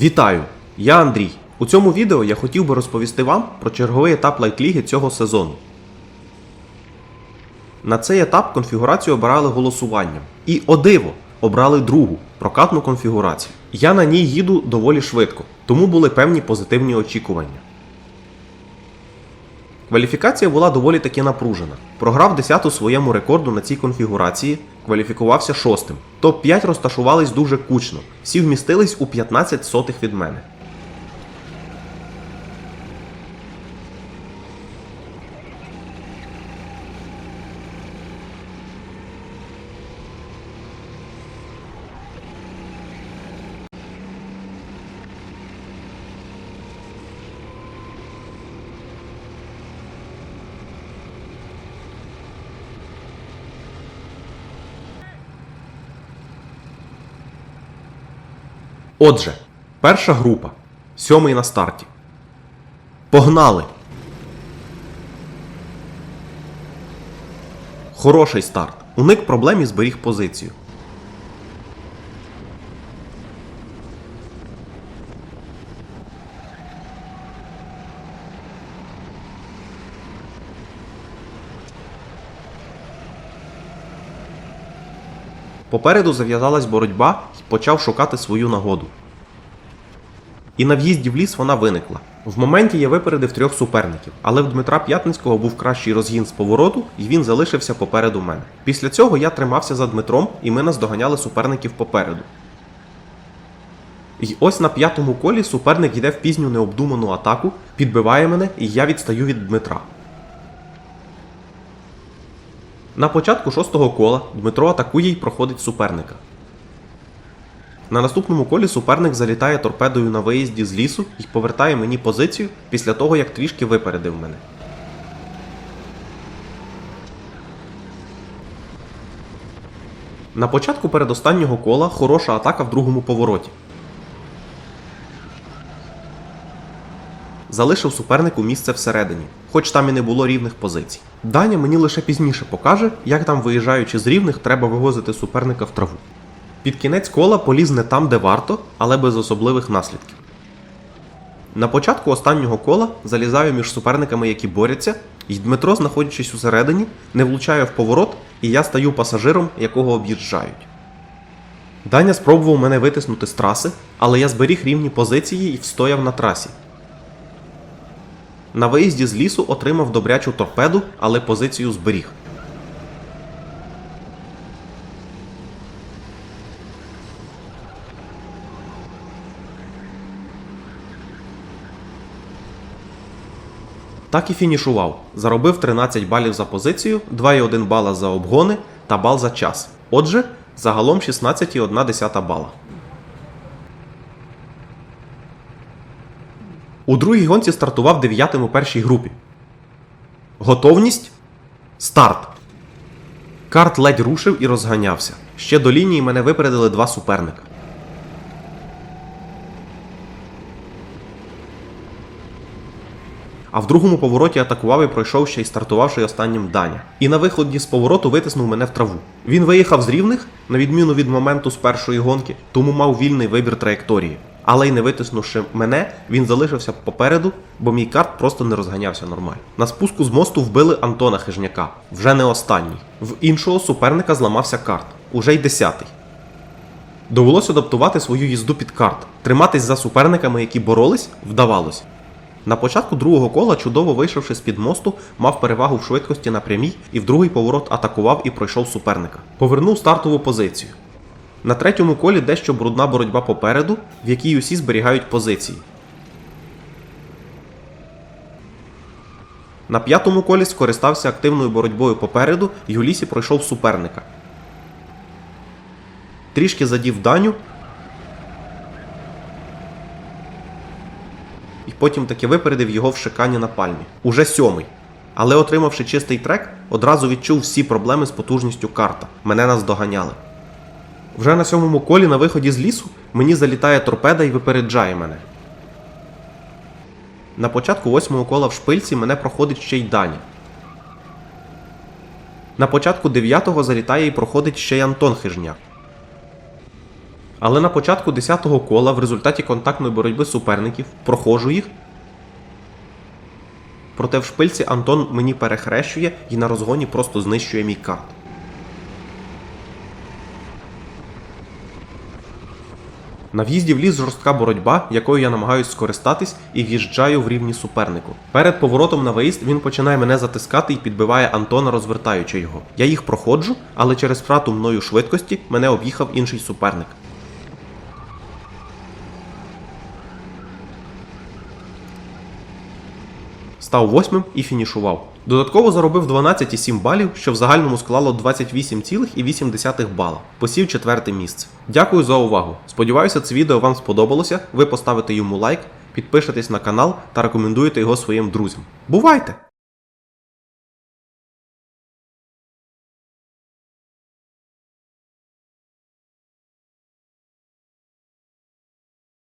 Вітаю! Я Андрій. У цьому відео я хотів би розповісти вам про черговий етап лайтліги цього сезону. На цей етап конфігурацію обирали голосуванням. І о диво! Обрали другу прокатну конфігурацію. Я на ній їду доволі швидко, тому були певні позитивні очікування. Кваліфікація була доволі таки напружена. Програв 10 своєму рекорду на цій конфігурації, кваліфікувався шостим. Топ-5 розташувались дуже кучно, всі вмістились у 15 сотих від мене. Отже, перша група. Сьомий на старті. Погнали! Хороший старт. Уник проблем і зберіг позицію. Попереду зав'язалась боротьба і почав шукати свою нагоду. І на в'їзді в ліс вона виникла. В моменті я випередив трьох суперників, але в Дмитра П'ятницького був кращий розгін з повороту, і він залишився попереду мене. Після цього я тримався за Дмитром, і ми наздоганяли суперників попереду. І ось на п'ятому колі суперник йде в пізню необдуману атаку, підбиває мене, і я відстаю від Дмитра. На початку шостого кола Дмитро атакує і проходить суперника. На наступному колі суперник залітає торпедою на виїзді з лісу і повертає мені позицію після того, як трішки випередив мене. На початку передостаннього кола хороша атака в другому повороті. Залишив супернику місце всередині, хоч там і не було рівних позицій. Даня мені лише пізніше покаже, як там, виїжджаючи з рівних, треба вивозити суперника в траву. Під кінець кола поліз не там, де варто, але без особливих наслідків. На початку останнього кола залізаю між суперниками, які борються, і Дмитро, знаходячись усередині, не влучає в поворот, і я стаю пасажиром, якого об'їжджають. Даня спробував мене витиснути з траси, але я зберіг рівні позиції і встояв на трасі. На виїзді з лісу отримав добрячу торпеду, але позицію зберіг. Так і фінішував. Заробив 13 балів за позицію, 2,1 бала за обгони та бал за час. Отже, загалом 16,1 бала. У другій гонці стартував дев'ятим у першій групі. Готовність? Старт. Карт ледь рушив і розганявся. Ще до лінії мене випередили два суперника. А в другому повороті атакував і пройшов ще й стартувавши останнім Даня. І на виході з повороту витиснув мене в траву. Він виїхав з рівних, на відміну від моменту з першої гонки, тому мав вільний вибір траєкторії. Але й не витиснувши мене, він залишився попереду, бо мій карт просто не розганявся нормально. На спуску з мосту вбили Антона Хижняка, вже не останній. В іншого суперника зламався карт, уже й десятий. Довелося адаптувати свою їзду під карт. Триматись за суперниками, які боролись, вдавалось. На початку другого кола, чудово вийшовши з під мосту, мав перевагу в швидкості на прямій і в другий поворот атакував і пройшов суперника. Повернув стартову позицію. На третьому колі дещо брудна боротьба попереду, в якій усі зберігають позиції. На п'ятому колі скористався активною боротьбою попереду і у лісі пройшов суперника. Трішки задів даню. Потім таки випередив його в шикані на пальмі. Уже сьомий. Але отримавши чистий трек, одразу відчув всі проблеми з потужністю карта. Мене наздоганяли. Вже на сьомому колі на виході з лісу мені залітає торпеда і випереджає мене. На початку восьмого кола в шпильці мене проходить ще й Даня. На початку дев'ятого залітає і проходить ще й Антон Хижняк. Але на початку 10-го кола в результаті контактної боротьби суперників проходжу їх. Проте в шпильці Антон мені перехрещує і на розгоні просто знищує мій карт. На в'їзді в ліс жорстка боротьба, якою я намагаюсь скористатись і в'їжджаю в рівні супернику. Перед поворотом на виїзд він починає мене затискати і підбиває Антона, розвертаючи його. Я їх проходжу, але через втрату мною швидкості мене об'їхав інший суперник. Став восьмим і фінішував. Додатково заробив 12,7 балів, що в загальному склало 28,8 бала. Посів четверте місце. Дякую за увагу. Сподіваюся, це відео вам сподобалося. Ви поставите йому лайк, підпишетесь на канал та рекомендуєте його своїм друзям. Бувайте!